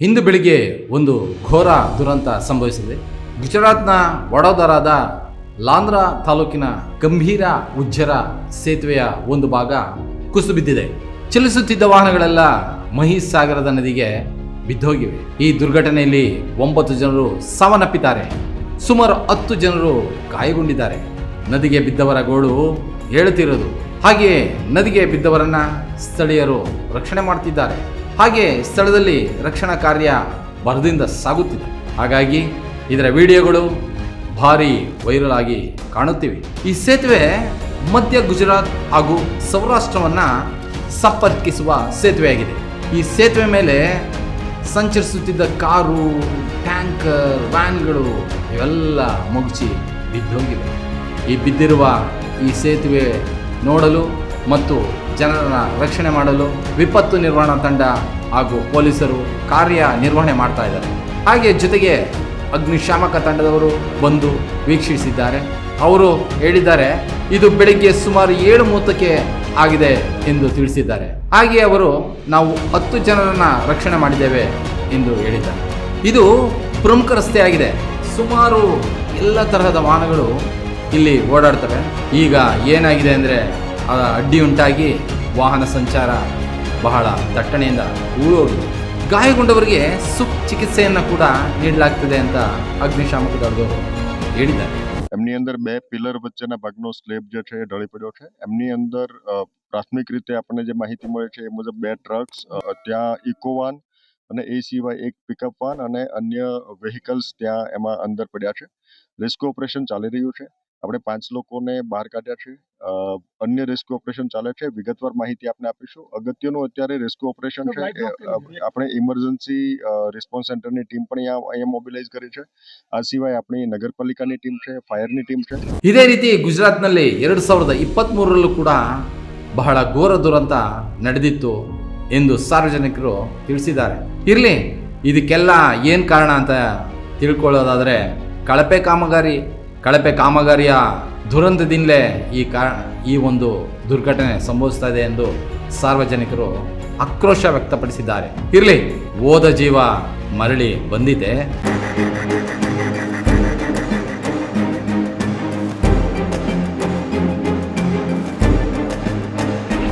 ಇಂದು ಬೆಳಿಗ್ಗೆ ಒಂದು ಘೋರ ದುರಂತ ಸಂಭವಿಸಿದೆ. ಗುಜರಾತ್ನ ವಡೋದರಾದ ಲಾಂದ್ರಾ ತಾಲೂಕಿನ ಗಂಭೀರ ಉಜ್ಜರ ಸೇತುವೆಯ ಒಂದು ಭಾಗ ಕುಸಿದು ಬಿದ್ದಿದೆ ಚಲಿಸುತ್ತಿದ್ದ ವಾಹನಗಳೆಲ್ಲ ಮಹಿಸಾಗರದ ಸಾಗರದ ನದಿಗೆ ಬಿದ್ದೋಗಿವೆ. ಈ ದುರ್ಘಟನೆಯಲ್ಲಿ ಒಂಬತ್ತು ಜನರು ಸಾವನ್ನಪ್ಪಿದ್ದಾರೆ. ಸುಮಾರು ಹತ್ತು ಜನರು ಗಾಯಗೊಂಡಿದ್ದಾರೆ. ನದಿಗೆ ಬಿದ್ದವರ ಗೋಳು ಹೇಳುತ್ತಿರೋದು ಹಾಗೆಯೇ ನದಿಗೆ ಬಿದ್ದವರನ್ನ ಸ್ಥಳೀಯರು ರಕ್ಷಣೆ ಮಾಡ್ತಿದ್ದಾರೆ. ಹಾಗೆ ಸ್ಥಳದಲ್ಲಿ ರಕ್ಷಣಾ ಕಾರ್ಯ ಭರದಿಂದ ಸಾಗುತ್ತಿದೆ. ಹಾಗಾಗಿ ಇದರ ವಿಡಿಯೋಗಳು ಭಾರಿ ವೈರಲ್ ಆಗಿ ಕಾಣುತ್ತಿವೆ. ಈ ಸೇತುವೆ ಮಧ್ಯ ಗುಜರಾತ್ ಹಾಗೂ ಸೌರಾಷ್ಟ್ರವನ್ನು ಸಂಪರ್ಕಿಸುವ ಸೇತುವೆಯಾಗಿದೆ. ಈ ಸೇತುವೆ ಮೇಲೆ ಸಂಚರಿಸುತ್ತಿದ್ದ ಕಾರು ಟ್ಯಾಂಕರ್ ವ್ಯಾನ್ಗಳು ಇವೆಲ್ಲ ಮುಗಿಸಿ ಬಿದ್ದೋಗಿವೆ ಈ ಬಿದ್ದಿರುವ ಈ ಸೇತುವೆ ನೋಡಲು ಮತ್ತು ಜನರನ್ನ ರಕ್ಷಣೆ ಮಾಡಲು ವಿಪತ್ತು ನಿರ್ವಹಣಾ ತಂಡ ಹಾಗೂ ಪೊಲೀಸರು ಕಾರ್ಯ ನಿರ್ವಹಣೆ ಮಾಡ್ತಾ ಇದ್ದಾರೆ. ಹಾಗೆ ಜೊತೆಗೆ ಅಗ್ನಿಶಾಮಕ ತಂಡದವರು ಬಂದು ವೀಕ್ಷಿಸಿದ್ದಾರೆ. ಅವರು ಹೇಳಿದ್ದಾರೆ, ಇದು ಬೆಳಿಗ್ಗೆ ಸುಮಾರು ಏಳು ಮೂವತ್ತಕ್ಕೆ ಆಗಿದೆ ಎಂದು ತಿಳಿಸಿದ್ದಾರೆ. ಹಾಗೆ ಅವರು, ನಾವು ಹತ್ತು ಜನರನ್ನ ರಕ್ಷಣೆ ಮಾಡಿದ್ದೇವೆ ಎಂದು ಹೇಳಿದ್ದಾರೆ. ಇದು ಪ್ರಮುಖ ರಸ್ತೆಯಾಗಿದೆ ಸುಮಾರು ಎಲ್ಲ ತರಹದ ವಾಹನಗಳು ಇಲ್ಲಿ ಓಡಾಡ್ತವೆ. ಈಗ ಏನಾಗಿದೆ ಅಂದರೆ ಅಡ್ಡಿ ಉಂಟಾಗಿ ವಾಹನ ಸಂಚಾರ ಬಹಳ ದಟ್ಟಣೆಯಿಂದ ಉಳೋದು ಗಾಯಗೊಂಡವರಿಗೆ ಸುಪ್ ಚಿಕಿತ್ಸೆಯನ್ನು ಕೂಡ ನೀಡಲಾಗ್ತದೆ ಅಂತ ಅಗ್ನಿಶಾಮಕ ದಳದವರು ಹೇಳಿದ್ದಾರೆ એમની અંદર બે પિલર વચ્ચેના ભાગનો સ્લેબ જે છે એ ઢળી પડ્યો છે એમની અંદર અ, પ્રાથમિક રીતે આપણને જે માહિતી મળે છે એ મુજબ બે ટ્રક્સ અ, ત્યાં ઇકોવાન અને એ સિવાય એક પિકઅપ વાન અને અન્ય વેહિકલ્સ ત્યાં એમાં અંદર પડ્યા છે રેસ્ક્યુ ઓપરેશન ચાલી રહ્યું છે આપણે પાંચ લોકોને બહાર કાઢ્યા છે અ, અન્ય રેસ્ક્યુ ઓપરેશન ચાલે છે વિગતવાર માહિતી આપને આપીશું અગત્યનું અત્યારે રેસ્ક્યુ ઓપરેશન છે એ, અ, આપણે ઇમરજન્સી રિસ્પોન્સ સેન્ટરની ટીમ પણ અહીંયા અહીંયા મોબિલાઇઝ કરી છે આ સિવાય આપણી નગરપાલિકાની ટીમ છે ફાયરની ટીમ છે ಇದೇ ರೀತಿ ಗುಜರಾತ್ನಲ್ಲಿ ಎರಡು ಸಾವಿರದ ಇಪ್ಪತ್ತ್ಮೂರರಲ್ಲೂ ಕೂಡ ಬಹಳ ಘೋರ ದುರಂತ ನಡೆದಿತ್ತು ಎಂದು ಸಾರ್ವಜನಿಕರು ತಿಳಿಸಿದ್ದಾರೆ ಇರಲಿ ಇದಕ್ಕೆಲ್ಲ ಏನು ಕಾರಣ ಅಂತ ತಿಳ್ಕೊಳ್ಳೋದಾದರೆ ಕಳಪೆ ಕಾಮಗಾರಿ ಕಳಪೆ ಕಾಮಗಾರಿಯ ದುರಂತದಿಂದಲೇ ಈ ಕಾ, ಈ ಒಂದು ದುರ್ಘಟನೆ ಸಂಭವಿಸ್ತಾ ಇದೆ ಎಂದು ಸಾರ್ವಜನಿಕರು ಆಕ್ರೋಶ ವ್ಯಕ್ತಪಡಿಸಿದ್ದಾರೆ. ಇರಲಿ, ಓದ ಜೀವ ಮರಳಿ ಬಂದಿದೆ.